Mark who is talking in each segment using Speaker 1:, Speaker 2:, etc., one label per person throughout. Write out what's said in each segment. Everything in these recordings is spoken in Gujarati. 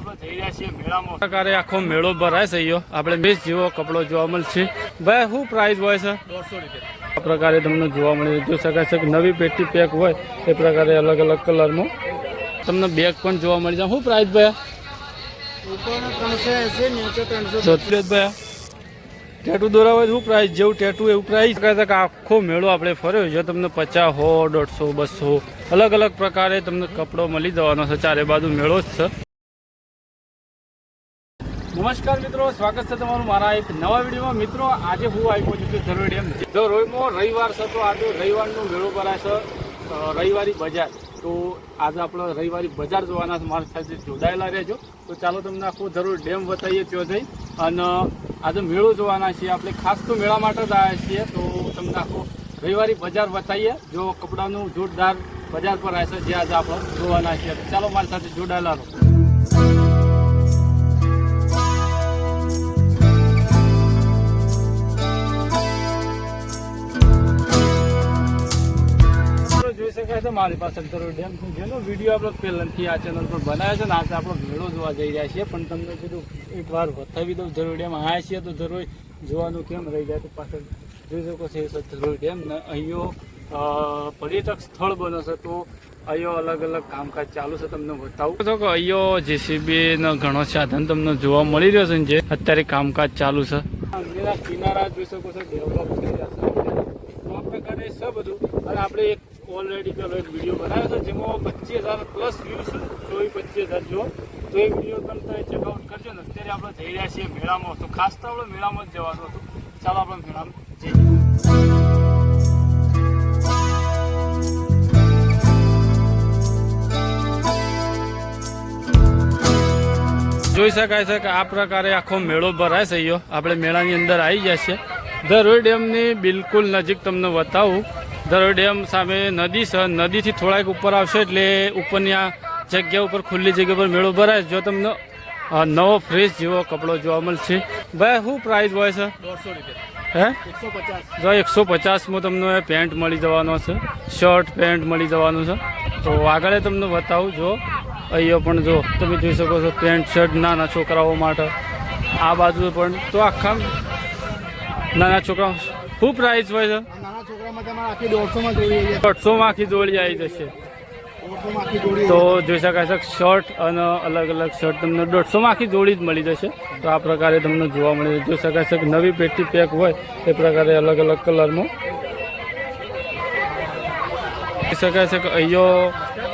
Speaker 1: આપણે જઈ રહ્યા છીએ મેળામાં. પ્રકારે આખો મેળો ભરાય છે અહીંયો આપણે બેસ જેવો કપડો જોવા મળશે ભાઈ શું પ્રાઇસ હોય છે? દોઢસો રૂપિયા. આ પ્રકારે તમને જોવા મળે. જોઈ શકાય છે કે નવી પેટી પેક હોય એ પ્રકારે અલગ અલગ કલરમાં. તમને બેગ પણ જોવા મળી જાય. શું પ્રાઇસ ભાઈ? સત્યોત ભાઈ. ટેટુ દોરાવે શું પ્રાઇસ જેવું ટેટુ એવું પ્રાઇસ કહે છે કે આખો મેળો આપણે ફર્યો છે. તમને પચાસ સો દોઢસો બસો અલગ અલગ પ્રકારે તમને કપડો મળી જવાનો છે. ચારે બાજુ મેળો જ છે. નમસ્કાર મિત્રો, સ્વાગત છે તમારું મારા એક નવા વિડીયોમાં. મિત્રો, આજે હું આવ્યો છું ધરોઈ ડેમ જો રોઈમાં રવિવાર છે, તો આજે રવિવારનો મેળો ભરાય છે રવિવારી બજાર. તો આજે આપણે રવિવારી બજાર જોવાના છે, મારા સાથે જોડાયેલા રહેજો. તો ચાલો તમને આખો ધરોઈ ડેમ બતાવીએ, ત્યાં જઈ. અને આજે મેળો જોવાના છીએ, આપણે ખાસ તો મેળા માટે જ આવ્યા છીએ. તો તમને આખો રવિવારી બજાર બતાવીએ. જો કપડાનું જોરદાર બજાર પર આવે છે, જે આજે આપણે જોવાના છીએ. ચાલો મારી સાથે જોડાયેલા રહો. મારી પાસે ધરોઈ ડેમ છે. જેનો વીડિયો આપણે પહેલાંથી આ ચેનલ પર બનાવ્યો છે ને, આજે આપણે મેળો જોવા જઈ રહ્યા છીએ. પણ તમને કીધું, એકવાર બતાવી દઉં ધરોઈ ડેમ આવ્યા છીએ તો ધરોઈ જોવાનું કેમ રહી જાય તો પાછળ જોઈ શકો છો, એ ધરોઈ ડેમ ને અહીંયો પર્યટક સ્થળ બને છે તો અહીંયો અલગ અલગ કામકાજ ચાલુ છે, તમને બતાવું. તો કે અહીંયો જેસીબી નો ઘણો સાધન તમને જોવા મળી રહ્યો છે ને, જે અત્યારે કામકાજ ચાલુ છે. કિનારા જોઈ શકો છો ડેવલપ થઈ રહ્યા છે. તો આ પ્રકારે છે બધું, અને આપણે એક ઓલરેડી પેલો એક વીડિયો બનાવ્યો છે, જેમાં પચીસ હજાર પ્લસ વ્યૂ છે. એ પચીસ હજાર, જો. તો એ વીડિયો તમે તમે ચેકઆઉટ કરજો ને. અત્યારે આપણે જઈ રહ્યા છીએ મેળામાં. તો ખાસ તો આપણે મેળામાં જ જવાનું હતું. ચાલો આપણે મેળામાં જઈએ. જોઈ શકાય છે કે આ પ્રકારે આખો મેળો ભરાય છે અહીંયા આપણે મેળાની અંદર આવી ગયા છે ધરોઈ ડેમની બિલકુલ નજીક તમને બતાવું. ધરોઈ ડેમ સામે નદી છે નદીથી થોડાક ઉપર આવશે એટલે ઉપરની આ જગ્યા ઉપર ખુલ્લી જગ્યા પર મેળો ભરાય. જો તમને નવો ફ્રેશ જેવો કપડો જોવા મળશે. ભાઈ, શું પ્રાઇસ હોય છે? હે? જો એકસો પચાસમાં તમને પેન્ટ મળી જવાનો છે. શર્ટ પેન્ટ મળી જવાનું છે. તો આગળ તમને બતાવું, જો. અહીંયા પણ જો તમે જોઈ શકો છો પેન્ટ શર્ટ નાના છોકરાઓ માટે. આ બાજુ પણ, તો આખા નાના છોકરાઓ શું પ્રાઇસ હોય છે?
Speaker 2: નાના તમારે આખી દોઢસોમાં જોડી
Speaker 1: દોઢસોમાં આખી દોડી આવી જશે.
Speaker 2: જોડી
Speaker 1: તો જોઈ શકાય છે શર્ટ અને અલગ અલગ શર્ટ તમને દોઢસોમાં આખી જોડી જ મળી જશે. તો આ પ્રકારે તમને જોવા મળી જશે જોઈ શકાય છે કે નવી પેટી પેક હોય એ પ્રકારે અલગ અલગ કલરમાં જોઈ શકાય છે કે અહીંયો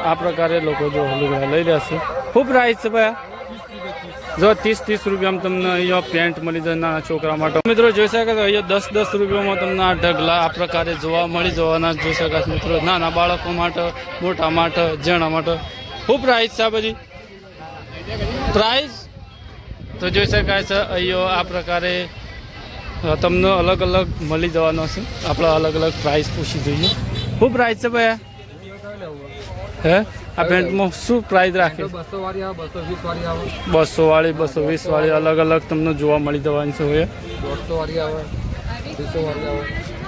Speaker 1: આ પ્રકારે લોકો જો લુગડા લઈ રહ્યા છે. શું પ્રાઇસ છે ભાઈ જો ત્રીસ ત્રીસ રૂપિયામાં તમને અહીંયા પેન્ટ મળી જાય નાના છોકરા માટે. મિત્રો, જોઈ શકાય છે, અહીંયા દસ દસ રૂપિયામાં તમને આ ઢગલા આ પ્રકારે જોવા મળી જવાના. જોઈ શકાય મિત્રો, નાના બાળકો માટે, મોટા માટે જેણા માટે. ખૂબ પ્રાઇસ છે આ બધી? પ્રાઇસ તો જોઈ શકાય છે, અહીંયો આ પ્રકારે તમને અલગ અલગ મળી જવાનો છે. આપણે અલગ અલગ પ્રાઇસ પૂછી જોઈએ. ખૂબ પ્રાઇસ છે ભાઈ હે? આ પેન્ટમાં શું પ્રાઇસ રાખે?
Speaker 2: બસો વાળી બસો વીસ વાળી
Speaker 1: અલગ અલગ તમને જોવા મળી જવાની છે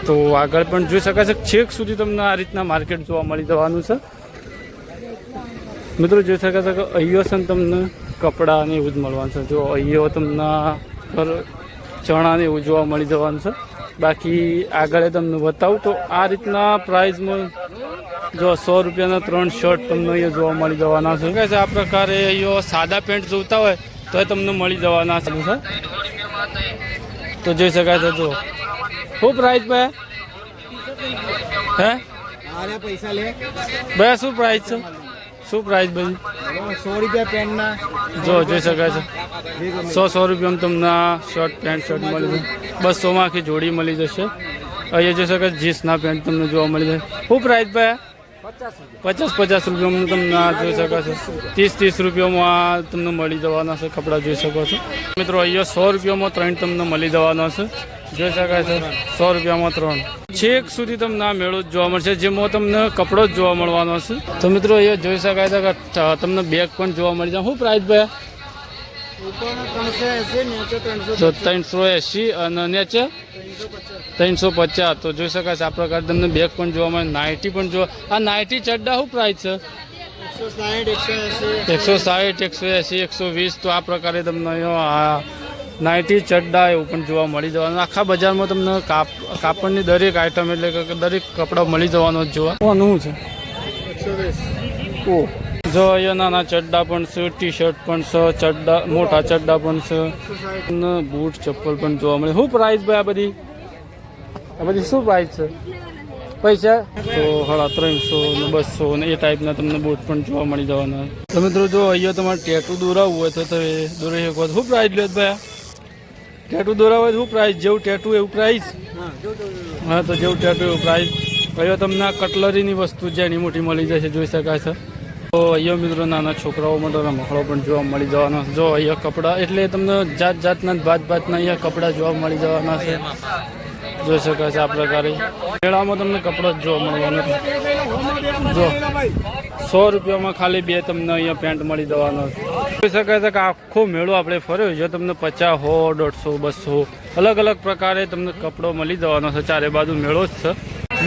Speaker 1: તો આગળ પણ જોઈ શકાય છે છેક સુધી તમને આ રીતના માર્કેટ જોવા મળી જવાનું છે. મિત્રો જોઈ શકાય છે કે અહીંયો છે તમને કપડાં ને એવું જ મળવાનું છે. જો અહીંયો તમને ચણા ને એવું જોવા મળી જવાનું છે. બાકી આગળ તમને બતાવું તો આ રીતના પ્રાઇઝમાં જો સો રૂપિયાના ત્રણ શર્ટ તમને અહીંયા જોવા મળી જવાના છે. કે છે? આ પ્રકારે અહીંયા સાદા પેન્ટ જોતા હોય તો એ તમને મળી જવાના છે. તો જોઈ શકાય છે જો શું પ્રાઇસ ભાઈ? હે
Speaker 2: પૈસા લે.
Speaker 1: ભાઈ શું પ્રાઇસ છે? શું પ્રાઇસ બધી?
Speaker 2: સો રૂપિયા પેન્ટના
Speaker 1: જો જોઈ શકાય છે. સો સો રૂપિયામાં તમને શર્ટ પેન્ટ શર્ટ મળી જશે. બસોમાં આખી જોડી મળી જશે. અહીંયા જોઈ શકાય જીન્સના પેન્ટ તમને જોવા મળી જશે શું પ્રાઇસ ભાઈ?
Speaker 2: પચાસ
Speaker 1: પચાસ રૂપિયામાં તમને જોઈ શકો છો. ત્રીસ ત્રીસ રૂપિયામાં તમને મળી જવાના છે કપડાં જોઈ શકો છો. મિત્રો અહીંયા સો રૂપિયામાં ત્રણ તમને મળી જવાના છે. જોઈ શકાય છે. સો રૂપિયામાં ત્રણ. છેક સુધી તમને આ મેળો જ જોવા મળશે. જેમાં તમને કપડો જ જોવા મળવાનો છે તો મિત્રો એ જોઈ શકાય છે કે તમને બેગ પણ જોવા મળી જાય. શું પ્રાઇસ ભાઈ?
Speaker 2: ત્રણસો એસી
Speaker 1: તો ત્રણસો એંસી અને નેચે
Speaker 2: ત્રણસો પચાસ.
Speaker 1: તો જોઈ શકાય છે આ પ્રકારે તમને બેગ પણ જોવા મળે. નાઇટી પણ જોવા આ નાઇટી ચડ્ડા શું પ્રાઇસ છે?
Speaker 2: એકસો સાઠ એકસો એંસી
Speaker 1: એકસો સાઠ એકસો એંસી એકસો વીસ. તો આ પ્રકારે તમને આ નાઇટી ચડ્ડા એવું પણ જોવા મળી જવાનું. આખા બજારમાં તમને કાપ કાપડની દરેક આઈટમ એટલે કે દરેક કપડાં મળી જવાનો જ જોવા. કોનું છે? ઓ. જો અહીંયા નાના ચડ્ડા પણ છે ટી શર્ટ પણ છે ચડ્ડા મોટા ચડ્ડા પણ છે.
Speaker 2: એકસો
Speaker 1: બૂટ ચપ્પલ પણ જોવા મળે. શું પ્રાઇસ ભાઈ આ બધી? આ બધી શું પ્રાઇસ છે? પૈસા? તો હળા ત્રણસો ને બસો ને એ ટાઈપના તમને બૂટ પણ જોવા મળી જવાના. તો મિત્રો જો અહીંયા તમારે ટેટુ દોરાવવું હોય તો તમે દોરાઈ શકો. શું પ્રાઇસ લે ભાઈ આ? ટેટુ દોરાવવું હોય શું પ્રાઇસ જેવું ટેટુ એવું પ્રાઇસ
Speaker 2: હા જો જો જો.
Speaker 1: તો જેવું ટેટુ એવું પ્રાઇસ અહીંયા તમને આ કટલરીની વસ્તુ છે એની મોટી મળી જશે જોઈ શકાય છે. તો અહીંયા મિત્રો નાના છોકરાઓ માટે રમકડો પણ જોવા મળી જવાના છે. જો અહીંયા કપડાં એટલે તમને જાત જાતના ભાત ભાતના અહીંયા કપડાં જોવા મળી જવાના છે. જોઈ શકાય છે આ પ્રકારે. મેળામાં તમને કપડાં જ જોવા મળવાના છે. જો સો રૂપિયામાં ખાલી બે તમને અહીંયા પેન્ટ મળી જવાનો છે. જોઈ શકાય છે કે આખો મેળો આપણે ફર્યો જો તમને પચાસ સો દોઢસો બસો અલગ અલગ પ્રકારે તમને કપડો મળી જવાનો છે ચારે બાજુ મેળો જ છે.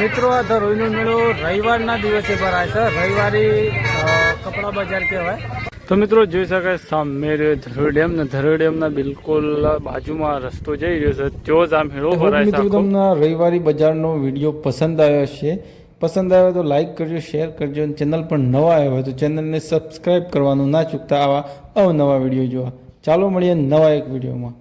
Speaker 1: મિત્રો આ ધરોઈનો મેળો રવિવારના દિવસે ભરાય છે રવિવારી કપડા બજાર કહેવાય. તો મિત્રો જોઈ શકાય સામે ધરોઈ ડેમ ને ધરોઈ ડેમના બિલકુલ બાજુમાં રસ્તો જઈ રહ્યો છે ત્યાં જ આ મેળો ભરાય છે
Speaker 3: મિત્રો તમને રવિવારી બજારનો વીડિયો પસંદ આવ્યો છે પસંદ આવે તો લાઇક કરજો શેર કરજો અને ચેનલ પર નવા આવ્યા હોય તો ચેનલને સબસ્ક્રાઈબ કરવાનું ના ચૂકતા આવા અવનવા વીડિયો જોવા. ચાલો મળીએ નવા એક વિડીયોમાં